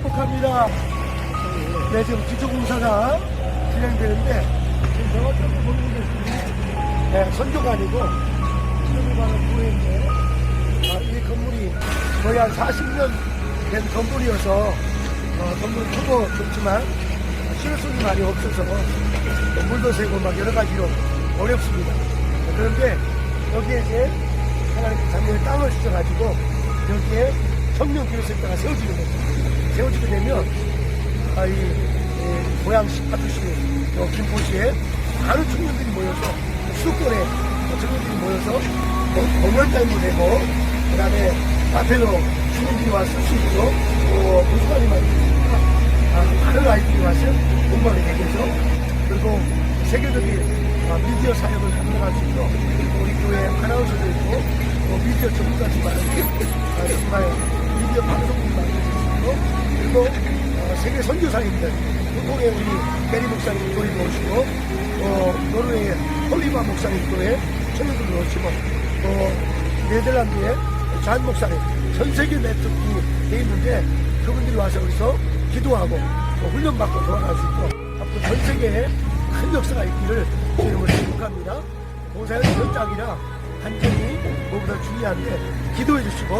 축복합니다. 네, 지금 기초공사가 진행되는데, 지금 제가 좀 보는 것이, 네, 선교가 아니고, 선교가는 구에인데, 아, 이 건물이 거의 한 40년 된 건물이어서, 어, 건물 크고 좋지만, 실효성이 많이 없어서, 또 물도 새고 막 여러 가지로 어렵습니다. 그런데, 여기에 이제, 하나님께 작년에 땅을 주셔가지고, 여기에 청년 기술센터가 세워지는 거죠. 세워지게 되면, 아, 이, 이 고양시, 파주시, 또 김포시에 많은 청년들이 모여서, 수도권에 청년들이 모여서 뭐, 공연장도 되고, 그 다음에 카페로 주민들이 와서 쓸수 있고, 또 도서관이 많으니까, 아, 많은 아이들이 와서 공부하게 되겠죠. 그리고 세계적인 아, 미디어 사역을 감당할 수 있고, 우리 교회 아나운서도 있고, 또 미디어 전문가도 많은, 아, 정말 미디어 방송국이 많은 있고, 그 리고 어, 세계 선교사님들, 홍콩에 우리 메리 목사님 교회도 오시고, 또 노르웨이의 홀리바 목사님 교회 청년들도 오시고, 또 네덜란드의 잔 목사님, 전 세계 네트워크 돼 있는데, 그분들이 와서 여기서 기도하고, 또 훈련받고 돌아갈 수 있고, 앞으로 전 세계에 큰 역사가 있기를 주님을 축복합니다. 봉사의 현장이라 한정이 무엇보다 중요한데 기도해 주시고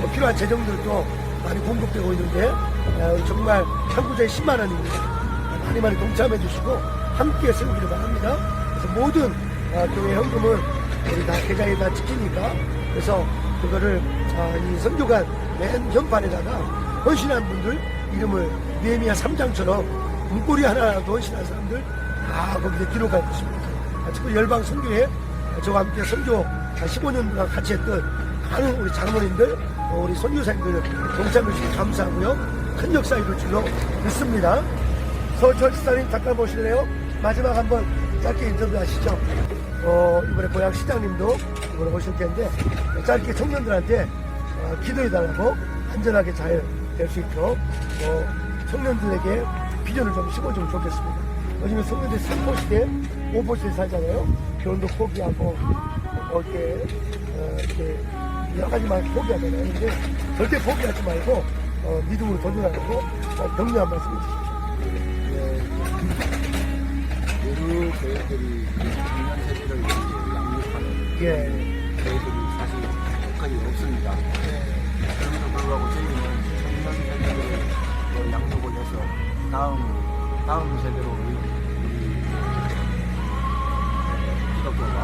뭐 필요한 재정들도 많이 공급되고 있는데 어, 정말 창구자의 10만 원입니다. 많이 많이 동참해 주시고 함께 세우기를 바랍니다. 그래서 모든 어, 교회 현금을 우리 다 계좌에다 지키니까 그래서 그거를 어, 이 선교관 맨 현판에다가 헌신한 분들 이름을 네미야 3장처럼 문고리 하나라도 헌신한 사람들 다 거기에 기록할 것입니다. 지금 열방 선교회 저와 함께 선교 15년 동안 같이 했던 많은 우리 장로님들, 또 우리 선교사님들 동참해 주셔서 감사하고요. 큰 역사 이룰 줄로 믿습니다. 서철 지사님 잠깐 보실래요? 마지막 한번 짧게 인터뷰 하시죠. 어, 이번에 고향 시장님도 이번에 오실 텐데 짧게 청년들한테 어, 기도해달라고 안전하게 잘 될 수 있도록 어, 청년들에게 비전을 좀 심어주면 좋겠습니다. 요즘에 청년들 3포 시대, 5포 시대 살잖아요. 결혼도 포기하고, 뭐 이렇게, 어, 이렇게 여러 가지 많이 포기하잖아요. 근데 절대 포기하지 말고, 어, 믿음으로 도전하고, 어, 격려 한 말씀 해주십시오. 여러 교회들이 청년 세대를 이렇게 양육하는 예. 교회들이 사실 거의 없습니다. 그럼에도 불구하고 저희는 청년 세대를 또 양육을 해서 다음 다음 세대로 우리, 기독교가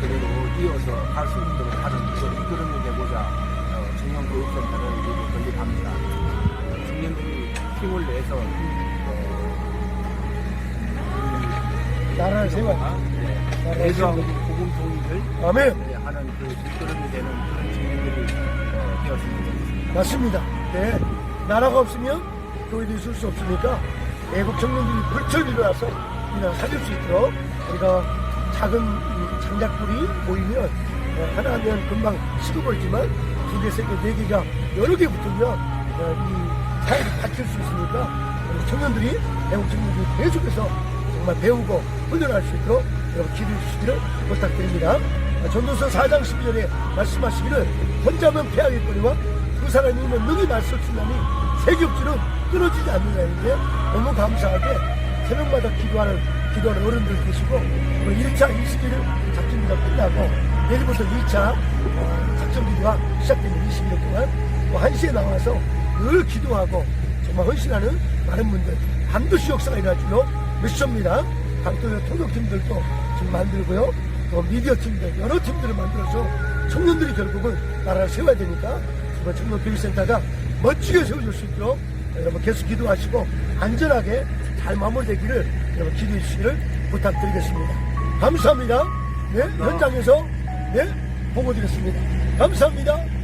그대로 이어서 갈수 있도록 하는 그런 이끌음이 되고자 어, 청년 교육센터를 우리 건립합니다. 어, 힘을 내서 어, 나라를 세워야 네, 대성 복음 통일을 아멘. 네, 하는 그 뒷걸음이 되는 그런 청년들이 어, 되었으면 좋겠습니다. 맞습니다. 네. 나라가 없으면 교회도 있을 수 없으니까 애국 청년들이 불철 일어나서 이 나라 살릴 수 있도록 우리가 작은 이 장작불이 모이면 어, 하나 하면 금방 식어버리지만 두 개, 세 개, 네 개가 여러 개 붙으면 어, 이 사회를 바뀔 수 있으니까 청년들이 애국 청년들이 계속해서 정말 배우고 훈련할 수 있도록 여러분 기도해 주시기를 부탁드립니다. 아, 전도서 4장 12절에 말씀하시기를 혼자면 패하겠거니와 두 사람이 있는 능히 말씀하시나니 세겹줄은 끊어지지 않느냐인데 너무 감사하게 새벽마다 기도하는 기도하는 어른들 계시고 오늘 1차 21일 작전기가 끝나고 내일부터 2차 어, 작전기가 시작되는 20일 동안 또 1시에 나와서 늘 기도하고 정말 헌신하는 많은 분들 반드시 역사가 일어날 줄로 믿습니다. 각도의 토독팀들도 지금 만들고요. 또 미디어 팀들, 여러 팀들을 만들어서 청년들이 결국은 나라를 세워야 되니까 정말 청년 교육센터가 멋지게 세워줄 수 있도록 여러분 계속 기도하시고 안전하게 잘 마무리되기를 여러분 기도해 주시기를 부탁드리겠습니다. 감사합니다. 네, 현장에서 네, 보고 드리겠습니다. 감사합니다.